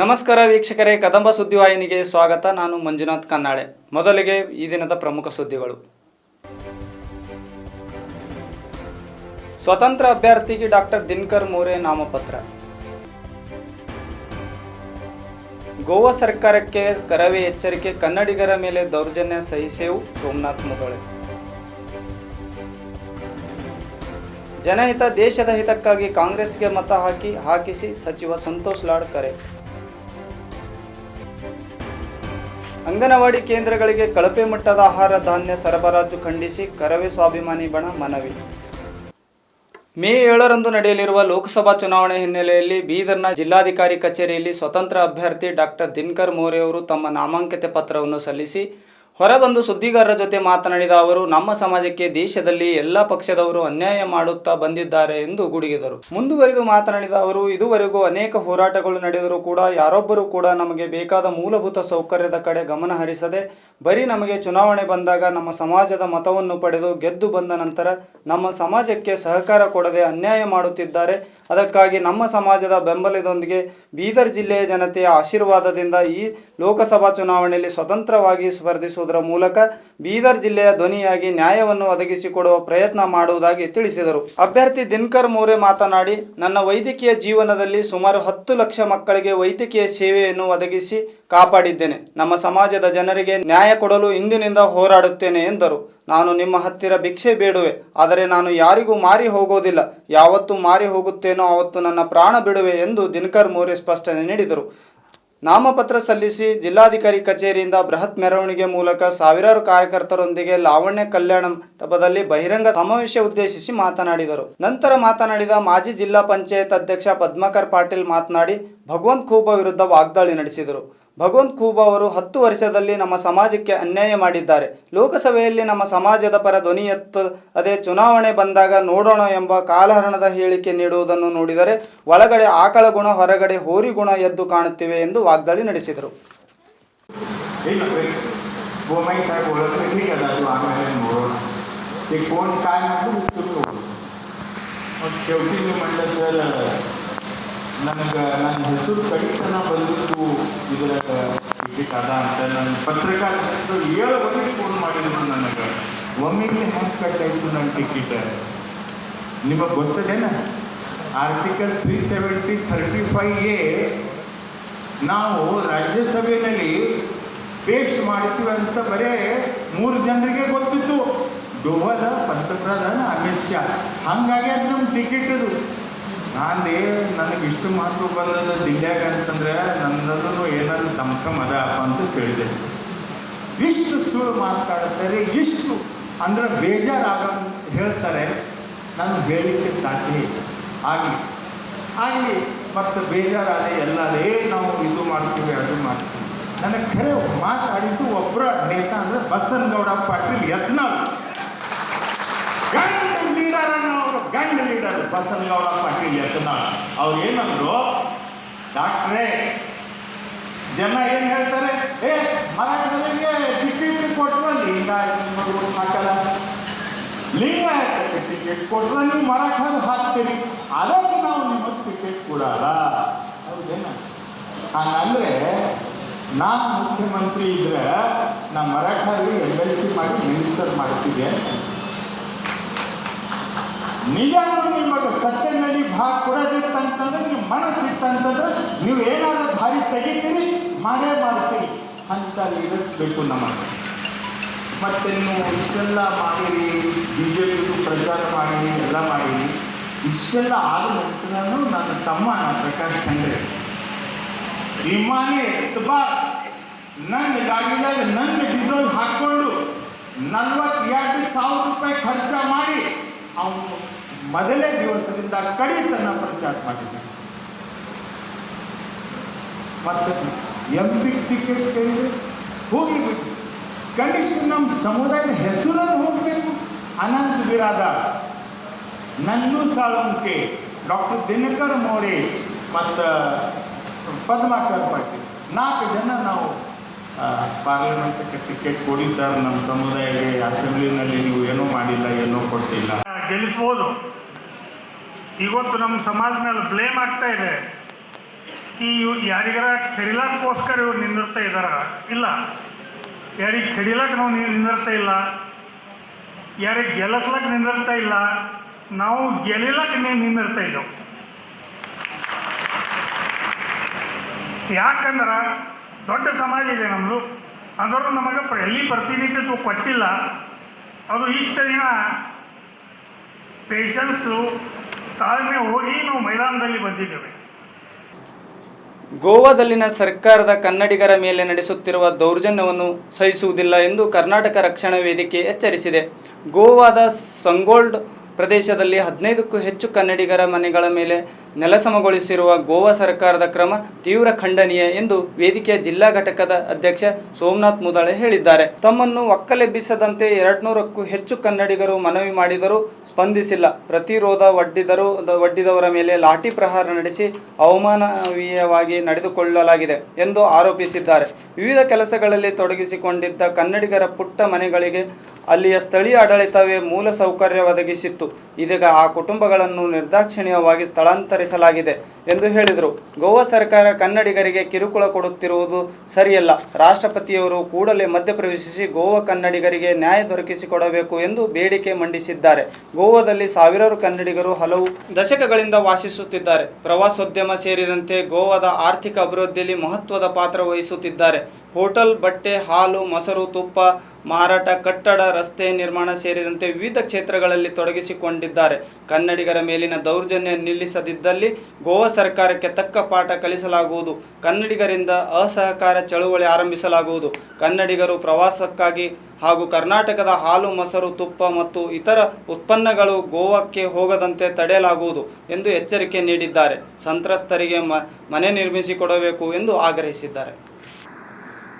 ನಮಸ್ಕಾರ ವೀಕ್ಷಕರೇ, ಕದಂಬ ಸುದ್ದಿವಾಹಿನಿಗೆ ಸ್ವಾಗತ. ನಾನು ಮಂಜುನಾಥ್ ಕನ್ನಾಳೆ. ಮೊದಲಿಗೆ ಈ ದಿನದ ಪ್ರಮುಖ ಸುದ್ದಿಗಳು. ಸ್ವತಂತ್ರ ಅಭ್ಯರ್ಥಿಗೆ ಡಾಕ್ಟರ್ ದಿನಕರ್ ಮೋರೆ ನಾಮಪತ್ರ. ಗೋವಾ ಸರ್ಕಾರಕ್ಕೆ ಕರವೇ ಎಚ್ಚರಿಕೆ, ಕನ್ನಡಿಗರ ಮೇಲೆ ದೌರ್ಜನ್ಯ ಸಹಿಸೇವು ಸೋಮನಾಥ್ ಮುದೊಳೆ. ಜನಹಿತ, ದೇಶದ ಹಿತಕ್ಕಾಗಿ ಕಾಂಗ್ರೆಸ್ಗೆ ಮತ ಹಾಕಿ, ಹಾಕಿಸಿ ಸಚಿವ ಸಂತೋಷ್ ಲಾಡ್ ಕರೆ. ಅಂಗನವಾಡಿ ಕೇಂದ್ರಗಳಿಗೆ ಕಳಪೆ ಮಟ್ಟದ ಆಹಾರ ಧಾನ್ಯ ಸರಬರಾಜು ಖಂಡಿಸಿ ಕರವೇ ಸ್ವಾಭಿಮಾನಿ ಬಣ ಮನವಿ. ಮೇ ಏಳರಂದು ನಡೆಯಲಿರುವ ಲೋಕಸಭಾ ಚುನಾವಣೆ ಹಿನ್ನೆಲೆಯಲ್ಲಿ ಬೀದರ್ನ ಜಿಲ್ಲಾಧಿಕಾರಿ ಕಚೇರಿಯಲ್ಲಿ ಸ್ವತಂತ್ರ ಅಭ್ಯರ್ಥಿ ಡಾಕ್ಟರ್ ದಿನಕರ್ ಮೋರೆಯವರು ತಮ್ಮ ನಾಮಾಂಕಿತ ಪತ್ರವನ್ನು ಸಲ್ಲಿಸಿ ಹೊರಬಂದು ಸುದ್ದಿಗಾರರ ಜೊತೆ ಮಾತನಾಡಿದ ಅವರು, ನಮ್ಮ ಸಮಾಜಕ್ಕೆ ದೇಶದಲ್ಲಿ ಎಲ್ಲ ಪಕ್ಷದವರು ಅನ್ಯಾಯ ಮಾಡುತ್ತಾ ಬಂದಿದ್ದಾರೆ ಎಂದು ಗುಡುಗಿದರು. ಮುಂದುವರಿದು ಮಾತನಾಡಿದ ಅವರು, ಇದುವರೆಗೂ ಅನೇಕ ಹೋರಾಟಗಳು ನಡೆದರೂ ಕೂಡ ಯಾರೊಬ್ಬರೂ ಕೂಡ ನಮಗೆ ಬೇಕಾದ ಮೂಲಭೂತ ಸೌಕರ್ಯದ ಕಡೆ ಗಮನ ಹರಿಸದೆ, ಬರೀ ನಮಗೆ ಚುನಾವಣೆ ಬಂದಾಗ ನಮ್ಮ ಸಮಾಜದ ಮತವನ್ನು ಪಡೆದು ಗೆದ್ದು ಬಂದ ನಂತರ ನಮ್ಮ ಸಮಾಜಕ್ಕೆ ಸಹಕಾರ ಕೊಡದೆ ಅನ್ಯಾಯ ಮಾಡುತ್ತಿದ್ದಾರೆ. ಅದಕ್ಕಾಗಿ ನಮ್ಮ ಸಮಾಜದ ಬೆಂಬಲದೊಂದಿಗೆ ಬೀದರ್ ಜಿಲ್ಲೆಯ ಜನತೆಯ ಆಶೀರ್ವಾದದಿಂದ ಈ ಲೋಕಸಭಾ ಚುನಾವಣೆಯಲ್ಲಿ ಸ್ವತಂತ್ರವಾಗಿ ಸ್ಪರ್ಧಿಸುವುದರ ಮೂಲಕ ಬೀದರ್ ಜಿಲ್ಲೆಯ ಧ್ವನಿಯಾಗಿ ನ್ಯಾಯವನ್ನು ಒದಗಿಸಿಕೊಡುವ ಪ್ರಯತ್ನ ಮಾಡುವುದಾಗಿ ತಿಳಿಸಿದರು. ಅಭ್ಯರ್ಥಿ ದಿನಕರ್ ಮೋರೆ ಮಾತನಾಡಿ, ನನ್ನ ವೈದ್ಯಕೀಯ ಜೀವನದಲ್ಲಿ ಸುಮಾರು ಹತ್ತು ಲಕ್ಷ ಮಕ್ಕಳಿಗೆ ವೈದ್ಯಕೀಯ ಸೇವೆಯನ್ನು ಒದಗಿಸಿ ಕಾಪಾಡಿದ್ದೇನೆ. ನಮ್ಮ ಸಮಾಜದ ಜನರಿಗೆ ನ್ಯಾಯ ಕೊಡಲು ಇಂದಿನಿಂದ ಹೋರಾಡುತ್ತೇನೆ ಎಂದರು. ನಾನು ನಿಮ್ಮ ಹತ್ತಿರ ಭಿಕ್ಷೆ ಬೇಡುವೆ. ಆದರೆ ನಾನು ಯಾರಿಗೂ ಮಾರಿ ಹೋಗೋದಿಲ್ಲ. ಯಾವತ್ತು ಮಾರಿ ಹೋಗುತ್ತೇನೋ ಆವತ್ತು ನನ್ನ ಪ್ರಾಣ ಬಿಡುವೆ ಎಂದು ದಿನಕರ್ ಮೋರೆ ಸ್ಪಷ್ಟನೆ ನೀಡಿದರು. ನಾಮಪತ್ರ ಸಲ್ಲಿಸಿ ಜಿಲ್ಲಾಧಿಕಾರಿ ಕಚೇರಿಯಿಂದ ಬೃಹತ್ ಮೆರವಣಿಗೆ ಮೂಲಕ ಸಾವಿರಾರು ಕಾರ್ಯಕರ್ತರೊಂದಿಗೆ ಲಾವಣ್ಯ ಕಲ್ಯಾಣ ಮಂಟಪದಲ್ಲಿ ಬಹಿರಂಗ ಸಮಾವೇಶ ಉದ್ದೇಶಿಸಿ ಮಾತನಾಡಿದರು. ನಂತರ ಮಾತನಾಡಿದ ಮಾಜಿ ಜಿಲ್ಲಾ ಪಂಚಾಯತ್ ಅಧ್ಯಕ್ಷ ಪದ್ಮಕರ್ ಪಾಟೀಲ್ ಮಾತನಾಡಿ, ಭಗವಂತ್ ಖೂಬ ವಿರುದ್ಧ ವಾಗ್ದಾಳಿ ನಡೆಸಿದರು. ಭಗವಂತ್ ಖೂಬ ಅವರು ಹತ್ತು ವರ್ಷದಲ್ಲಿ ನಮ್ಮ ಸಮಾಜಕ್ಕೆ ಅನ್ಯಾಯ ಮಾಡಿದ್ದಾರೆ. ಲೋಕಸಭೆಯಲ್ಲಿ ನಮ್ಮ ಸಮಾಜದ ಪರ ಧ್ವನಿ ಎತ್ತ, ಅದೇ ಚುನಾವಣೆ ಬಂದಾಗ ನೋಡೋಣ ಎಂಬ ಕಾಲಹರಣದ ಹೇಳಿಕೆ ನೀಡುವುದನ್ನು ನೋಡಿದರೆ ಒಳಗಡೆ ಆಕಳ ಗುಣ, ಹೊರಗಡೆ ಹೋರಿ ಗುಣ ಎದ್ದು ಕಾಣುತ್ತಿವೆ ಎಂದು ವಾಗ್ದಾಳಿ ನಡೆಸಿದರು. ನನಗೆ ನನ್ನ ಹೆಸರು ಕಡಿತನ ಬಂದಿತ್ತು ಇದರ ಟಿಕೆಟ್ ಅದ ಅಂತ ನನ್ನ ಪತ್ರಕಾರರು ಏಳು ಫೋನ್ ಮಾಡಿದ್ರು ನನಗೆ. ಒಮ್ಮೆಗೆ ಹೆಂಗೆ ಕಟ್ಟಾಯಿತು ನನ್ನ ಟಿಕೆಟ್ ನಿಮಗೆ ಗೊತ್ತದೇನ? Article three seventy thirty five A ನಾವು ರಾಜ್ಯಸಭೆಯಲ್ಲಿ ಪೇಶ್ ಮಾಡ್ತೀವಿ ಅಂತ ಬರೇ ಮೂರು ಜನರಿಗೆ ಗೊತ್ತಿತ್ತು. ಡೋವಲ ಪಂತಪ್ರಧಾನ ಅಮಿತ್ ಶಾ. ಹಂಗಾಗಿ ಅದು ನಮ್ಮ ಟಿಕೆಟ್ ಅದು. ನಾನೇ ನನಗೆ ಇಷ್ಟು ಮಹತ್ವ ಬಂದದ ದಿಲ್ಯಾಗ ಅಂತಂದ್ರೆ ನನ್ನದನ್ನು ಏನಾದ್ರು ಅದ ಅಂತ ಕೇಳಿದೆ. ಇಷ್ಟು ಸುಳ್ಳು ಮಾತಾಡ್ತಾರೆ, ಇಷ್ಟು ಅಂದ್ರೆ ಬೇಜಾರಾಗ ಹೇಳ್ತಾರೆ, ನಾನು ಹೇಳಲಿಕ್ಕೆ ಸಾಧ್ಯ ಇಲ್ಲ. ಆಗಲಿ ಆಗಲಿ, ಮತ್ತು ಬೇಜಾರಾದೆ ಎಲ್ಲರೇ ನಾವು ಇದು ಮಾಡ್ತೀವಿ, ಅದು ಮಾಡ್ತೀವಿ. ನನಗೆ ಖರೆ ಮಾತಾಡಿದ್ದು ಒಬ್ಬರ ನೇತ ಅಂದರೆ ಬಸನಗೌಡ ಪಾಟೀಲ್ ಅವರು ಗಂಡ ಲೀಡರ್ ಬಸನಗೌಡ ಪಾಟೀಲ್ ಯತ್ನಾಳ್ ಅವ್ರು ಏನಂದ್ರು ಡಾಕ್ಟ್ರೇ ಜನ ಏನು ಹೇಳ್ತಾರೆ? ಏ ಮರಾಠರಿಗೆ ಟಿಕೆಟ್ ಕೊಟ್ಟರು ಲಿಂಗಾಯತ ಹಾಕಲ್ಲ. ಲಿಂಗ ಟಿಕೆಟ್ ಕೊಟ್ಟರೆ ನೀವು ಮರಾಠದ ಹಾಕ್ತೀರಿ. ಅದಕ್ಕೆ ನಾವು ನಿಮಗೆ ಟಿಕೆಟ್ ಕೊಡಲ್ಲ. ಹೌದೇನ? ಹಂಗಂದ್ರೆ, ನಾನು ಮುಖ್ಯಮಂತ್ರಿ ಇದ್ರೆ, ನಾ ಮರಾಠರಿಗೆ ಎಂ ಎಲ್ ಸಿ ಮಾಡಿ ಮಿನಿಸ್ಟರ್ ಮಾಡ್ತಿದ್ದೆ. ನಿಜಾನು ನಿಮಗೆ ಸತ್ಯನಲ್ಲಿ ಭಾಗ ಕೊಡೋದಿತ್ತಂತಂದ್ರೆ ನೀವು ಮನಸ್ಸಿತ್ತಂತಂದ್ರೆ ನೀವು ಏನಾದರೂ ಭಾರಿ ತೆಗಿತೀರಿ, ಮಾಡೇ ಮಾಡ್ತೀರಿ ಅಂತ ಲೀಡರ್ಸ್ ಬೇಕು ನಮಗೆ. ಮತ್ತೆ ನೀವು ಇಷ್ಟೆಲ್ಲ ಮಾಡಿರಿ ಬಿ ಪ್ರಚಾರ ಮಾಡಿರಿ, ಎಲ್ಲ ಮಾಡಿರಿ, ಇಷ್ಟೆಲ್ಲ ಆದ ನಂತರನೂ ನನ್ನ ತಮ್ಮ ಪ್ರಕಾಶ್ ಖಂಡ್ರೆ ವಿಮಾನಿ ಎತ್ತಬಾ ನನ್ನ ಗಾಡಿದಾಗ ನನ್ನ ಡೀಸೆಲ್ ಹಾಕ್ಕೊಂಡು ನಲ್ವತ್ತೆರಡು ಸಾವಿರ ರೂಪಾಯಿ ಖರ್ಚ ಮಾಡಿ ಅವನು ಮೊದಲೇ ದಿವಸದಿಂದ ಕಡಿತನ ಪ್ರಚಾರ ಮಾಡಿದೆ. ಮತ್ತೆ ಎಂ ಪಿ ಟಿಕೆಟ್ ಕೇಳಿದೆ ಹೋಗಿಬಿಟ್ಟು ಕನಿಷ್ಠ ನಮ್ಮ ಸಮುದಾಯದ ಹೆಸರನ್ನು ಹೋಗಬೇಕು ಅನಂತ ಬಿರಾದ ನನ್ನೂ ಸಾಳುಂಕೆ ಡಾಕ್ಟರ್ ದಿನಕರ್ ಮೋರೆ ಮತ್ತು ಪದ್ಮಾಕರ್ ಪಾಟೀಲ್. ನಾಲ್ಕು ಜನ ನಾವು ಪಾರ್ಲಿಮೆಂಟ್ಗೆ ಟಿಕೆಟ್ ಕೊಡಿ ಸರ್. ನಮ್ಮ ಸಮುದಾಯಕ್ಕೆ ಅಸೆಂಬ್ಲಿನಲ್ಲಿ ನೀವು ಏನೂ ಮಾಡಿಲ್ಲ, ಏನೂ ಕೊಟ್ಟಿಲ್ಲ. ಗೆಲ್ಲಿಸ್ಬೋದು. ಇವತ್ತು ನಮ್ಮ ಸಮಾಜ ಮೇಲೆ ಬ್ಲೇಮ್ ಆಗ್ತಾ ಇದೆ. ಈ ಯಾರಿಗರ ಯಾರಿಗಾರ ಕೆಡಿಲಾಕ್ಕೋಸ್ಕರ ಇವ್ರು ನಿಂದಿರ್ತಾ ಇದ್ದಾರ? ಇಲ್ಲ. ಯಾರಿಗೆ ಕೆಡಿಲಕ್ಕೆ ನಾವು ನಿಂದಿರ್ತಾ ಇಲ್ಲ. ಯಾರಿಗೆ ಗೆಲ್ಲಿಸ್ಲಕ್ಕೆ ನಿಂದಿರ್ತಾ ಇಲ್ಲ. ನಾವು ಗೆಲ್ಲಕ್ಕೆ ನೀವು ನಿಂದಿರ್ತಾ ಇದ್ದೆವು ಯಾಕಂದ್ರೆ ದೊಡ್ಡ ಸಮಾಜ ಇದೆ ನಮ್ಮದು ಅಂದರೂ ನಮಗೆ ಎಲ್ಲಿ ಪ್ರತಿನಿಧಿತ್ವ ಕೊಟ್ಟಿಲ್ಲ. ಅದು ಇಷ್ಟ ದಿನ ಪೇಷನ್ಸು ತಾಳ್ಮೆ ಹೋಗಿ ನಾವು ಮೈದಾನದಲ್ಲಿ ಬಂದಿದ್ದೇವೆ. ಗೋವಾದಲ್ಲಿನ ಸರ್ಕಾರದ ಕನ್ನಡಿಗರ ಮೇಲೆ ನಡೆಸುತ್ತಿರುವ ದೌರ್ಜನ್ಯವನ್ನು ಸಹಿಸುವುದಿಲ್ಲ ಎಂದು ಕರ್ನಾಟಕ ರಕ್ಷಣಾ ವೇದಿಕೆ ಎಚ್ಚರಿಸಿದೆ. ಗೋವಾದ ಸಂಗೋಲ್ಡ್ ಪ್ರದೇಶದಲ್ಲಿ ಹದಿನೈದಕ್ಕೂ ಹೆಚ್ಚು ಕನ್ನಡಿಗರ ಮನೆಗಳ ಮೇಲೆ ನೆಲಸಮಗೊಳಿಸಿರುವ ಗೋವಾ ಸರ್ಕಾರದ ಕ್ರಮ ತೀವ್ರ ಖಂಡನೀಯ ಎಂದು ವೇದಿಕೆಯ ಜಿಲ್ಲಾ ಘಟಕದ ಅಧ್ಯಕ್ಷ ಸೋಮನಾಥ್ ಮುದಾಳೆ ಹೇಳಿದ್ದಾರೆ. ತಮ್ಮನ್ನು ಒಕ್ಕಲೆಬ್ಬಿಸದಂತೆ ಎರಡ್ನೂರಕ್ಕೂ ಹೆಚ್ಚು ಕನ್ನಡಿಗರು ಮನವಿ ಮಾಡಿದರೂ ಸ್ಪಂದಿಸಿಲ್ಲ. ಪ್ರತಿರೋಧ ಒಡ್ಡಿದರು ಒಡ್ಡಿದವರ ಮೇಲೆ ಲಾಠಿ ಪ್ರಹಾರ ನಡೆಸಿ ಅವಮಾನವೀಯವಾಗಿ ನಡೆದುಕೊಳ್ಳಲಾಗಿದೆ ಎಂದು ಆರೋಪಿಸಿದ್ದಾರೆ. ವಿವಿಧ ಕೆಲಸಗಳಲ್ಲಿ ತೊಡಗಿಸಿಕೊಂಡಿದ್ದ ಕನ್ನಡಿಗರ ಪುಟ್ಟ ಮನೆಗಳಿಗೆ ಅಲ್ಲಿಯ ಸ್ಥಳೀಯ ಆಡಳಿತವೇ ಮೂಲ ಸೌಕರ್ಯ ಒದಗಿಸಿತ್ತು. ಇದೀಗ ಆ ಕುಟುಂಬಗಳನ್ನು ನಿರ್ದಾಕ್ಷಿಣ್ಯವಾಗಿ ಸ್ಥಳಾಂತರಿಸಲಾಗಿದೆ ಎಂದು ಹೇಳಿದರು. ಗೋವಾ ಸರ್ಕಾರ ಕನ್ನಡಿಗರಿಗೆ ಕಿರುಕುಳ ಕೊಡುತ್ತಿರುವುದು ಸರಿಯಲ್ಲ. ರಾಷ್ಟ್ರಪತಿಯವರು ಕೂಡಲೇ ಮಧ್ಯಪ್ರವೇಶಿಸಿ ಗೋವಾ ಕನ್ನಡಿಗರಿಗೆ ನ್ಯಾಯ ದೊರಕಿಸಿಕೊಡಬೇಕು ಎಂದು ಬೇಡಿಕೆ ಮಂಡಿಸಿದ್ದಾರೆ. ಗೋವಾದಲ್ಲಿ ಸಾವಿರಾರು ಕನ್ನಡಿಗರು ಹಲವು ದಶಕಗಳಿಂದ ವಾಸಿಸುತ್ತಿದ್ದಾರೆ. ಪ್ರವಾಸೋದ್ಯಮ ಸೇರಿದಂತೆ ಗೋವಾದ ಆರ್ಥಿಕ ಅಭಿವೃದ್ಧಿಯಲ್ಲಿ ಮಹತ್ವದ ಪಾತ್ರ ವಹಿಸುತ್ತಿದ್ದಾರೆ. ಹೋಟೆಲ್, ಬಟ್ಟೆ, ಹಾಲು, ಮೊಸರು, ತುಪ್ಪ ಮಾರಾಟ, ಕಟ್ಟಡ, ರಸ್ತೆ ನಿರ್ಮಾಣ ಸೇರಿದಂತೆ ವಿವಿಧ ಕ್ಷೇತ್ರಗಳಲ್ಲಿ ತೊಡಗಿಸಿಕೊಂಡಿದ್ದಾರೆ. ಕನ್ನಡಿಗರ ಮೇಲಿನ ದೌರ್ಜನ್ಯ ನಿಲ್ಲಿಸದಿದ್ದಲ್ಲಿ ಗೋವಾ ಸರ್ಕಾರಕ್ಕೆ ತಕ್ಕ ಪಾಠ ಕಲಿಸಲಾಗುವುದು. ಕನ್ನಡಿಗರಿಂದ ಅಸಹಕಾರ ಚಳುವಳಿ ಆರಂಭಿಸಲಾಗುವುದು. ಕನ್ನಡಿಗರು ಪ್ರವಾಸಕ್ಕಾಗಿ ಹಾಗೂ ಕರ್ನಾಟಕದ ಹಾಲು, ಮೊಸರು, ತುಪ್ಪ ಮತ್ತು ಇತರ ಉತ್ಪನ್ನಗಳು ಗೋವಾಕ್ಕೆ ಹೋಗದಂತೆ ತಡೆಯಲಾಗುವುದು ಎಂದು ಎಚ್ಚರಿಕೆ ನೀಡಿದ್ದಾರೆ. ಸಂತ್ರಸ್ತರಿಗೆ ಮನೆ ನಿರ್ಮಿಸಿಕೊಡಬೇಕು ಎಂದು ಆಗ್ರಹಿಸಿದ್ದಾರೆ.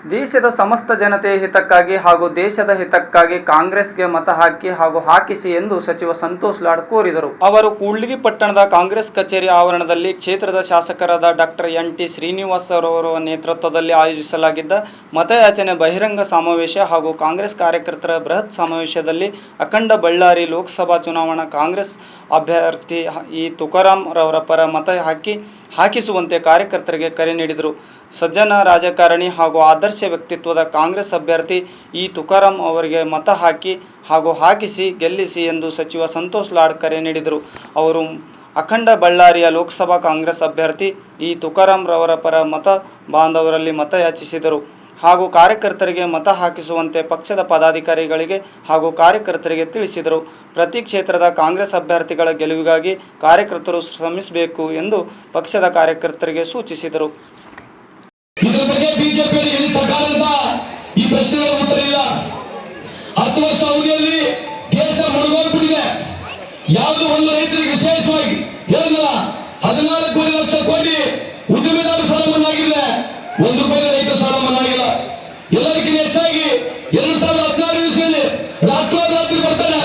ದೇಶದ ಸಮಸ್ತ ಜನತೆಯ ಹಿತಕ್ಕಾಗಿ ಹಾಗೂ ದೇಶದ ಹಿತಕ್ಕಾಗಿ ಕಾಂಗ್ರೆಸ್ಗೆ ಮತ ಹಾಕಿ ಹಾಗೂ ಹಾಕಿಸಿ ಎಂದು ಸಚಿವ ಸಂತೋಷ್ ಲಾಡ್ ಕೋರಿದರು. ಅವರು ಕೂಡ್ಲಿಗಿ ಪಟ್ಟಣದ ಕಾಂಗ್ರೆಸ್ ಕಚೇರಿ ಆವರಣದಲ್ಲಿ ಕ್ಷೇತ್ರದ ಶಾಸಕರಾದ ಡಾಕ್ಟರ್ ಎನ್ ಟಿ ಶ್ರೀನಿವಾಸ್ ಅವರ ನೇತೃತ್ವದಲ್ಲಿ ಆಯೋಜಿಸಲಾಗಿದ್ದ ಮತಯಾಚನೆ ಬಹಿರಂಗ ಸಮಾವೇಶ ಹಾಗೂ ಕಾಂಗ್ರೆಸ್ ಕಾರ್ಯಕರ್ತರ ಬೃಹತ್ ಸಮಾವೇಶದಲ್ಲಿ ಅಖಂಡ ಬಳ್ಳಾರಿ ಲೋಕಸಭಾ ಚುನಾವಣಾ ಕಾಂಗ್ರೆಸ್ ಅಭ್ಯರ್ಥಿ ಈ ತುಕಾರಾಂ ರವರ ಪರ ಮತ ಹಾಕಿ, ಹಾಕಿಸುವಂತೆ ಕಾರ್ಯಕರ್ತರಿಗೆ ಕರೆ ನೀಡಿದರು. ಸಜ್ಜನ ರಾಜಕಾರಣಿ ಹಾಗೂ ಆದರ್ಶ ವ್ಯಕ್ತಿತ್ವದ ಕಾಂಗ್ರೆಸ್ ಅಭ್ಯರ್ಥಿ ಈ ತುಕಾರಾಂ ಅವರಿಗೆ ಮತ ಹಾಕಿ ಹಾಗೂ ಹಾಕಿಸಿ ಗೆಲ್ಲಿಸಿ ಎಂದು ಸಚಿವ ಸಂತೋಷ್ ಲಾಡ್ ಕರೆ ನೀಡಿದರು. ಅವರು ಅಖಂಡ ಬಳ್ಳಾರಿಯ ಲೋಕಸಭಾ ಕಾಂಗ್ರೆಸ್ ಅಭ್ಯರ್ಥಿ ಈ ತುಕಾರಾಂ ರವರ ಪರ ಮತ ಬಾಂಧವರಲ್ಲಿ ಮತ ಯಾಚಿಸಿದರು. ಹಾಗೂ ಕಾರ್ಯಕರ್ತರಿಗೆ ಮತ ಹಾಕಿಸುವಂತೆ ಪಕ್ಷದ ಪದಾಧಿಕಾರಿಗಳಿಗೆ ಹಾಗೂ ಕಾರ್ಯಕರ್ತರಿಗೆ ತಿಳಿಸಿದರು. ಪ್ರತಿ ಕ್ಷೇತ್ರದ ಕಾಂಗ್ರೆಸ್ ಅಭ್ಯರ್ಥಿಗಳ ಗೆಲುವಿಗಾಗಿ ಕಾರ್ಯಕರ್ತರು ಶ್ರಮಿಸಬೇಕು ಎಂದು ಪಕ್ಷದ ಕಾರ್ಯಕರ್ತರಿಗೆ ಸೂಚಿಸಿದರು. ಇದ್ರ ಬಗ್ಗೆ ಬಿಜೆಪಿಯಲ್ಲಿ ಎಲ್ಲಿ ಸರ್ಕಾರ ಅಂತ ಈ ಪ್ರಶ್ನೆ ಉತ್ತರ ಇಲ್ಲ. ಹತ್ತು ವರ್ಷ ಅವಧಿಯಲ್ಲಿ ದೇಶ ಮುಳುಗೋಗ್ಬಿಟ್ಟಿದೆ ಯಾವುದು ಒಂದು ರೈತರಿಗೆ ವಿಶೇಷವಾಗಿ ಹೇಳಿದ್ನಲ್ಲ ಹದಿನಾಲ್ಕೂವರೆ ಲಕ್ಷ ಕೋಟಿ ಉದ್ಯಮಿದಾರ ಸಾಲ ಮನ್ನಾಗಿದೆ. ಒಂದು ರೂಪಾಯಿ ರೈತ ಸಾಲ ಮನ್ನಾಗಿಲ್ಲ ಎಲ್ಲದಕ್ಕಿಂತ ಹೆಚ್ಚಾಗಿ ಎರಡು ಸಾವಿರದ ಹದಿನಾರು ಇಸ್ವಿಯಲ್ಲಿ ರಾತ್ರೋರಾತ್ರಿ ಬರ್ತಾರೆ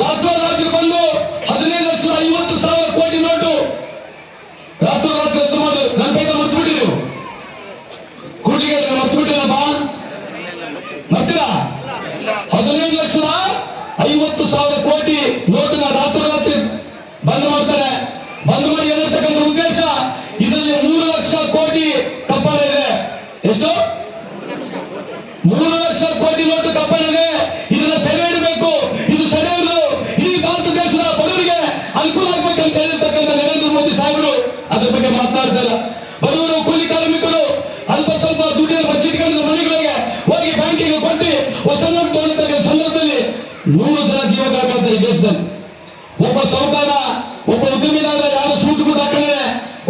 ರಾತ್ರೋರಾತ್ರಿ ಬಂದು ಹದಿನೈದು ಲಕ್ಷದ ಐವತ್ತು ಸಾವಿರ ಕೋಟಿ ನೋಟು ರಾತ್ರೋರಾತ್ರಿ ರದ್ದು ಮಾಡಿ ನನ್ನ ಕೈತ ಮರ್ತು ಬಿಡಿ ನೀವು ಕೂಡಿಗೆ ಮರ್ತು ಬಿಟ್ಟಿರಪ್ಪ ಮರ್ತೀರಾ ಹದಿನೈದು ಲಕ್ಷದ ಐವತ್ತು ಸಾವಿರ ಕೋಟಿ ನೋಟನ್ನ ರಾತ್ರೋರಾತ್ರಿ ಬಂದ್ ಮಾಡ್ತಾರೆ ಬಂದ್ ಮಾಡಿ ಏನಿರ್ತಕ್ಕಂಥ ಉದ್ದೇಶ ಇದರಲ್ಲಿ ಮೂರು ಲಕ್ಷ ಕೋಟಿ ಕಪ್ಪಾಳ ಇದೆ ಎಷ್ಟು? ಮೂರು ಲಕ್ಷ ಕೋಟಿ ನೋಟು ಇದೆ ಇದನ್ನ ಸೆರೆ ಇಡಬೇಕು ಇದು ಸೆರೆ ಈ ಇಡೀ ಭಾರತ ದೇಶದ ಬಡವರಿಗೆ ಅನುಕೂಲ ಅಂತ ಹೇಳಿರ್ತಕ್ಕಂಥ ನರೇಂದ್ರ ಮೋದಿ ಸಾಹೇಬರು. ಅದ್ರ ಬಗ್ಗೆ ಮಾತನಾಡ್ತಾರೆ ಬಡವರು ಕೂಲಿ ಕಾರ್ಮಿಕರು ಅಲ್ಪ ಸ್ವಲ್ಪ ದುಡ್ಡಿನ ಬಚ್ಚಿಟ್ಕೊಂಡು ಮನೆಗಳಿಗೆ ಹೋಗಿ ಬ್ಯಾಂಕಿಗೆ ಕೊಟ್ಟು ಹೊಸ ನೋಟ್ ತಗೊಳ್ತಕ್ಕಂಥ ಸಂದರ್ಭದಲ್ಲಿ ನೂರು ಜನ ಜೀವ ಈ ದೇಶದಲ್ಲಿ. ಒಬ್ಬ ಸೌಕಾರ ಒಬ್ಬ ಉದ್ಯಮಿದಾರ ಯಾರು ಸೂಟ್ ಕೂಡ ಹಾಕಿದ್ರೆ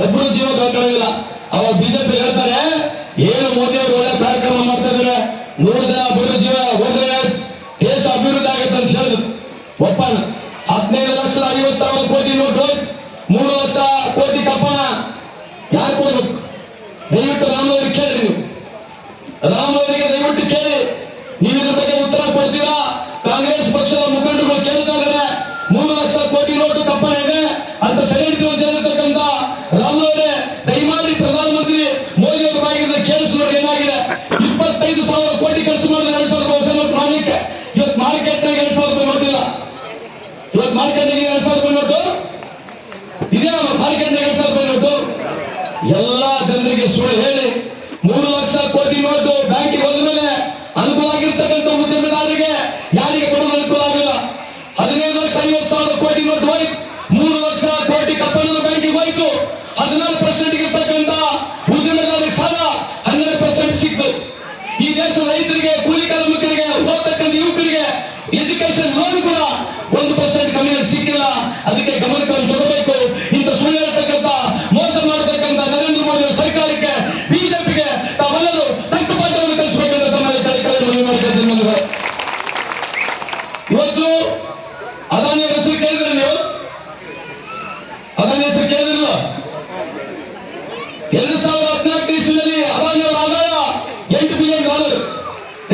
ಒಬ್ಬರು ಜೀವ ಕಳ್ಕೊಳ್ಳೋದಿಲ್ಲ ಅವಾಗ ಬಿಜೆಪಿ ಹೇಳ್ತಾರೆ ಏನು ಮೋದಿ ಅವರು ಒಳ್ಳೆ ಕಾರ್ಯಕ್ರಮ ಮಾಡ್ತಾ ಇದ್ದಾರೆ ನೂರು ಜನ ಬಡ ಜೀವ ಹೋದ್ರೆ ದೇಶ ಅಭಿವೃದ್ಧಿ ಆಗುತ್ತೆ ಅಂತ ಹೇಳಿದ್ರು ಒಪ್ಪ ಹದಿನೈದು ಲಕ್ಷ ಐವತ್ತು ಸಾವಿರ ಕೋಟಿ ನೋಟ್ ಹೋಯ್ತು. ಮೂರು ಲಕ್ಷ ಕೋಟಿ ಕಪ್ಪನ ಯಾರು ಕೊಡ್ಬೇಕು? ದಯವಿಟ್ಟು ರಾಮನವರಿಗೆ ಕೇಳಿ ನೀವು. ರಾಮನವರಿಗೆ ದಯವಿಟ್ಟು ಕೇಳಿ. ನೀವು ಇದ್ರ ಬಗ್ಗೆ ಉತ್ತರ ಕೊಡ್ತೀರಾ? ಕಾಂಗ್ರೆಸ್ ಪಕ್ಷದ ಮುಖಂಡರು ಕೇಳ್ತಾ ಇದ್ದಾರೆ ಮೂರು ಲಕ್ಷ ಕೋಟಿ ನೋಟು ಕಪ್ಪನ ಇದೆ, ಅಂತ ಸರಿ ಅಂತ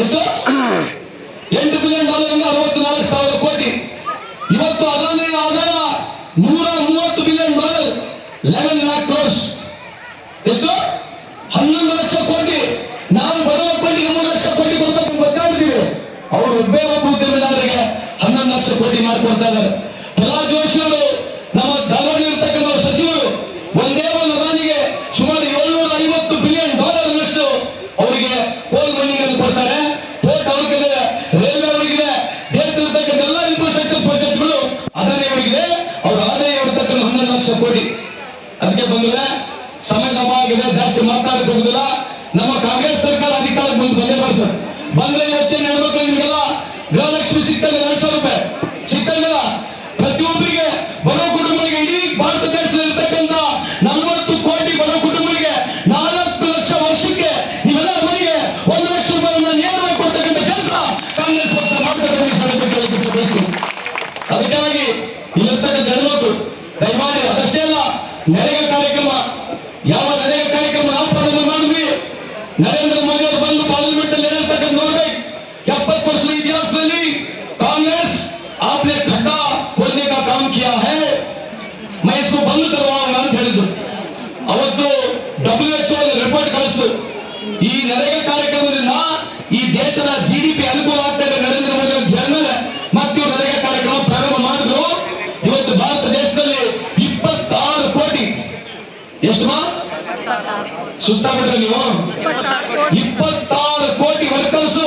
ಎಷ್ಟು ಎಂಟು ಬಿಲಿಯನ್ ಡಾಲರ್ ಅಂದ್ರೆ ಅರವತ್ನಾಲ್ಕು ಸಾವಿರ ಕೋಟಿ. ಇವತ್ತು ಅದನ್ನೇ ಆಧಾರ ನೂರ ನರೇಗಾ ಕಾರ್ಯಕ್ರಮ ಯಾವ ನರೇಗಾ ಕಾರ್ಯಕ್ರಮ ನಾವು ಪ್ರಾರಂಭ ಮಾಡಿದ್ವಿ ನರೇಂದ್ರ ಮೋದಿ ಅವರು ಬಂದು ಪಾರ್ಲಿಮೆಂಟ್ ಅಲ್ಲಿ ಹೇಳಿರ್ತಕ್ಕಂಥ ನೋಡ್ಬೇಕು ಎಪ್ಪತ್ತು ವರ್ಷದ ಇತಿಹಾಸದಲ್ಲಿ ಕಾಂಗ್ರೆಸ್ आपने खड्डा खोदने का काम किया है मैं इसको बंद करवाऊंगा ಅಂತ ಹೇಳಿದ್ರು ಅವತ್ತು ಡಬ್ಲ್ಯೂ ಎಚ್ ರಿಪೋರ್ಟ್ ಕಳಿಸ್ತು ಈ ನರೇಗಾ ಕಾರ್ಯಕ್ರಮದಿಂದ ಈ ದೇಶದ ಜಿ ಸುಸ್ತಾಗ್ಬಿಟ್ರೆ ನೀವು ಇಪ್ಪತ್ತಾರು ಕೋಟಿ. ವರ್ಕರ್ಸ್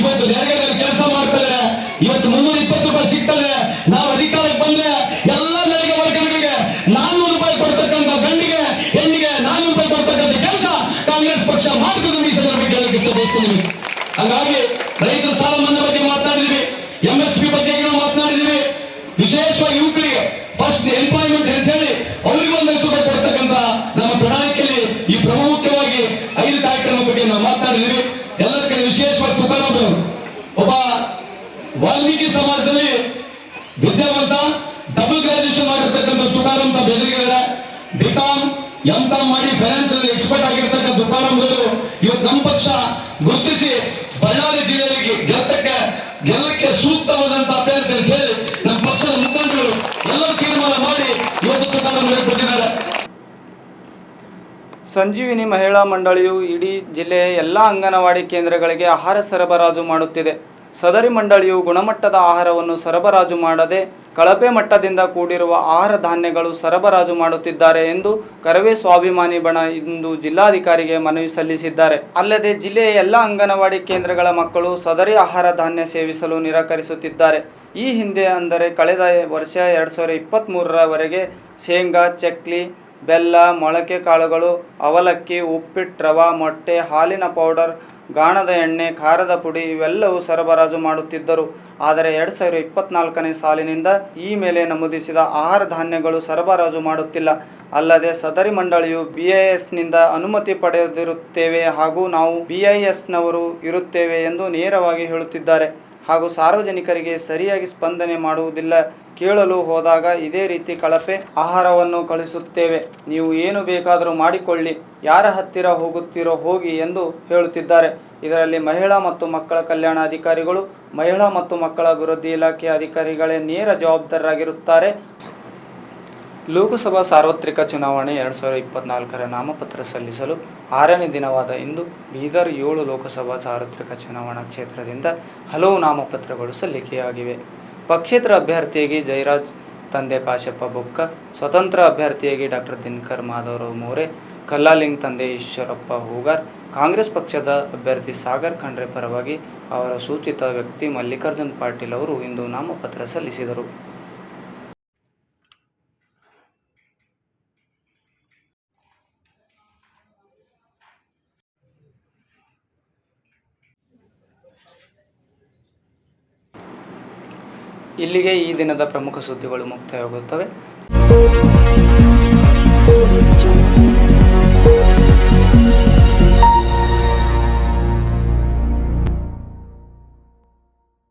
ಇವತ್ತು ನರೇಗಾದಲ್ಲಿ ಕೆಲಸ ಮಾಡ್ತಾರೆ. ಇವತ್ತು ಮುನ್ನೂರ ಇಪ್ಪತ್ತು ರೂಪಾಯಿ ಸಿಗ್ತದೆ. ನಾವು ಅಧಿಕಾರಕ್ಕೆ ಬಂದ್ರೆ ಎಲ್ಲ ನೆರಿಗೆ ವರ್ಕರ್ಗಳಿಗೆ ನಾನ್ನೂರು ರೂಪಾಯಿ ಕೊಡ್ತಕ್ಕಂಥ ಗಂಡಿಗೆ ಹೆಣ್ಣಿಗೆ ನಾನ್ನೂರು ರೂಪಾಯಿ ಕೊಡ್ತಕ್ಕಂಥ ಕೆಲಸ ಕಾಂಗ್ರೆಸ್ ಪಕ್ಷ ಮಾಡ್ತದೆ ಈ ಸಂದರ್ಭಕ್ಕೆ ಹೇಳಕ್ಕೆ ಇಷ್ಟಪಡ್ತೀನಿ ಹಾಗಾಗಿ ರೈತರ ಸಾಲ ಮನ್ನಾ ಬಗ್ಗೆ ಮಾತನಾಡಿದೀವಿ ಎಂ ಎಸ್ ಪಿ ಬಗ್ಗೆ ನಾವು ಮಾತನಾಡಿದೀವಿ ವಿಶೇಷವಾಗಿ ಯುವಕರಿಗೆ ಫಸ್ಟ್ ಎಂಪ್ಲಾಯ್ಮೆಂಟ್ ಅಂತ ಹೇಳಿ ಅವರಿಗೂ ಒಂದು ಲಕ್ಷ ರೂಪಾಯಿ ಕೊಡ್ತಕ್ಕಂಥ ನಮ್ಮ ಪ್ರಣಾಳಿಕೆಯಲ್ಲಿ ಈ ಪ್ರಮುಖವಾಗಿ ಐದು ಕಾರ್ಯಕ್ರಮ ಬಗ್ಗೆ ನಾವು ಮಾತನಾಡಿದೀವಿ ಎಲ್ಲರಿಗೂ ವಿಶೇಷವಾಗಿ ತುಕಾರಾಮ್ ಅವರು ಒಬ್ಬ ವಾಲ್ಮೀಕಿ ಸಮಾಜದಲ್ಲಿ ವಿದ್ಯಾವಂತ ಡಬಲ್ ಗ್ರಾಜುಯೇಷನ್ ಮಾಡಿರ್ತಕ್ಕಂಥ ಬೆದರಿಗಳ ಬಿಕಾಂ ಎಂತ ಮಾಡಿ ಫೈನಾನ್ಸ್ ಅಲ್ಲಿ ಎಕ್ಸ್ಪರ್ಟ್ ಆಗಿರ್ತಕ್ಕ ಅವರು ಇವತ್ತು ನಮ್ಮ ಪಕ್ಷ ಗುರುತಿಸಿ ಬಳ್ಳಾರಿ ಜಿಲ್ಲೆಯಲ್ಲಿ ಗೆಲ್ಲಕ್ಕೆ ಗೆಲ್ಲಕ್ಕೆ ಸೂಕ್ತವಾದಂತ ಅಭ್ಯರ್ಥಿ ಅಂತ ಹೇಳಿ ನಮ್ಮ ಪಕ್ಷದ ಮುಖಂಡರು ಎಲ್ಲರೂ ತೀರ್ಮಾನ ಮಾಡಿ ಇವತ್ತು ಅವರಿಗೆ ಕೊಟ್ಟಿದ್ದಾರೆ ಸಂಜೀವಿನಿ ಮಹಿಳಾ ಮಂಡಳಿಯು ಇಡೀ ಜಿಲ್ಲೆಯ ಎಲ್ಲ ಅಂಗನವಾಡಿ ಕೇಂದ್ರಗಳಿಗೆ ಆಹಾರ ಸರಬರಾಜು ಮಾಡುತ್ತಿದೆ. ಸದರಿ ಮಂಡಳಿಯು ಗುಣಮಟ್ಟದ ಆಹಾರವನ್ನು ಸರಬರಾಜು ಮಾಡದೆ ಕಳಪೆ ಮಟ್ಟದಿಂದ ಕೂಡಿರುವ ಆಹಾರ ಧಾನ್ಯಗಳು ಸರಬರಾಜು ಮಾಡುತ್ತಿದ್ದಾರೆ ಎಂದು ಕರವೇ ಸ್ವಾಭಿಮಾನಿ ಬಣ ಇಂದು ಜಿಲ್ಲಾಧಿಕಾರಿಗೆ ಮನವಿ ಸಲ್ಲಿಸಿದ್ದಾರೆ. ಅಲ್ಲದೆ ಜಿಲ್ಲೆಯ ಎಲ್ಲ ಅಂಗನವಾಡಿ ಕೇಂದ್ರಗಳ ಮಕ್ಕಳು ಸದರಿ ಆಹಾರ ಧಾನ್ಯ ಸೇವಿಸಲು ನಿರಾಕರಿಸುತ್ತಿದ್ದಾರೆ. ಈ ಹಿಂದೆ ಅಂದರೆ ಕಳೆದ ವರ್ಷ ಎರಡು ಸಾವಿರದ ಇಪ್ಪತ್ತ್ಮೂರರವರೆಗೆ ಶೇಂಗಾ, ಚಕ್ಲಿ, ಬೆಲ್ಲ, ಮೊಳಕೆ ಕಾಳುಗಳು, ಅವಲಕ್ಕಿ, ಉಪ್ಪಿಟ್ಟು, ರವ, ಮೊಟ್ಟೆ, ಹಾಲಿನ ಪೌಡರ್ ಗಾಣದ ಎಣ್ಣೆ, ಖಾರದ ಪುಡಿ ಇವೆಲ್ಲವೂ ಸರಬರಾಜು ಮಾಡುತ್ತಿದ್ದರು. ಆದರೆ ಎರಡು ಸಾವಿರದ ಇಪ್ಪತ್ನಾಲ್ಕನೇ ಸಾಲಿನಿಂದ ಈ ಮೇಲೆ ನಮೂದಿಸಿದ ಆಹಾರ ಧಾನ್ಯಗಳು ಸರಬರಾಜು ಮಾಡುತ್ತಿಲ್ಲ. ಅಲ್ಲದೆ ಸದರಿ ಮಂಡಳಿಯು ಬಿ ಐ ಎಸ್ನಿಂದ ಅನುಮತಿ ಪಡೆದಿರುತ್ತೇವೆ ಹಾಗೂ ನಾವು ಬಿ ಐ ಎಸ್ನವರು ಇರುತ್ತೇವೆ ಎಂದು ನೇರವಾಗಿ ಹೇಳುತ್ತಿದ್ದಾರೆ. ಹಾಗೂ ಸಾರ್ವಜನಿಕರಿಗೆ ಸರಿಯಾಗಿ ಸ್ಪಂದನೆ ಮಾಡುವುದಿಲ್ಲ ಕೇಳಲು ಹೋದಾಗ ಇದೇ ರೀತಿ ಕಳಪೆ ಆಹಾರವನ್ನು ಕಳಿಸುತ್ತೇವೆ. ನೀವು ಏನು ಬೇಕಾದರೂ ಮಾಡಿಕೊಳ್ಳಿ. ಯಾರ ಹತ್ತಿರ ಹೋಗುತ್ತೀರೋ ಹೋಗಿ ಎಂದು ಹೇಳುತ್ತಿದ್ದಾರೆ. ಇದರಲ್ಲಿ ಮಹಿಳಾ ಮತ್ತು ಮಕ್ಕಳ ಕಲ್ಯಾಣ ಅಧಿಕಾರಿಗಳು, ಮಹಿಳಾ ಮತ್ತು ಮಕ್ಕಳ ಅಭಿವೃದ್ಧಿ ಇಲಾಖೆ ಅಧಿಕಾರಿಗಳೇ ನೇರ ಜವಾಬ್ದಾರರಾಗಿರುತ್ತಾರೆ. ಲೋಕಸಭಾ ಸಾರ್ವತ್ರಿಕ ಚುನಾವಣೆ ಎರಡು ಸಾವಿರದ ಇಪ್ಪತ್ನಾಲ್ಕರ ನಾಮಪತ್ರ ಸಲ್ಲಿಸಲು ಆರನೇ ದಿನವಾದ ಇಂದು ಬೀದರ್ ಏಳು ಲೋಕಸಭಾ ಸಾರ್ವತ್ರಿಕ ಚುನಾವಣಾ ಕ್ಷೇತ್ರದಿಂದ ಹಲವು ನಾಮಪತ್ರಗಳು ಸಲ್ಲಿಕೆಯಾಗಿವೆ. ಪಕ್ಷೇತರ ಅಭ್ಯರ್ಥಿಯಾಗಿ ಜಯರಾಜ್ ತಂದೆ ಕಾಶಪ್ಪ ಬೊಕ್ಕ, ಸ್ವತಂತ್ರ ಅಭ್ಯರ್ಥಿಯಾಗಿ ಡಾಕ್ಟರ್ ದಿನಕರ್ ಮಾಧವರಾವ್ ಮೋರೆ, ಕಲ್ಲಾಲಿಂಗ್ ತಂದೆ ಈಶ್ವರಪ್ಪ ಹೂಗಾರ್, ಕಾಂಗ್ರೆಸ್ ಪಕ್ಷದ ಅಭ್ಯರ್ಥಿ ಸಾಗರ್ ಖಂಡ್ರೆ ಪರವಾಗಿ ಅವರ ಸೂಚಿತ ವ್ಯಕ್ತಿ ಮಲ್ಲಿಕಾರ್ಜುನ್ ಪಾಟೀಲ್ ಅವರು ಇಂದು ನಾಮಪತ್ರ ಸಲ್ಲಿಸಿದರು. ಇಲ್ಲಿಗೆ ಈ ದಿನದ ಪ್ರಮುಖ ಸುದ್ದಿಗಳು ಮುಕ್ತಾಯವಾಗುತ್ತವೆ.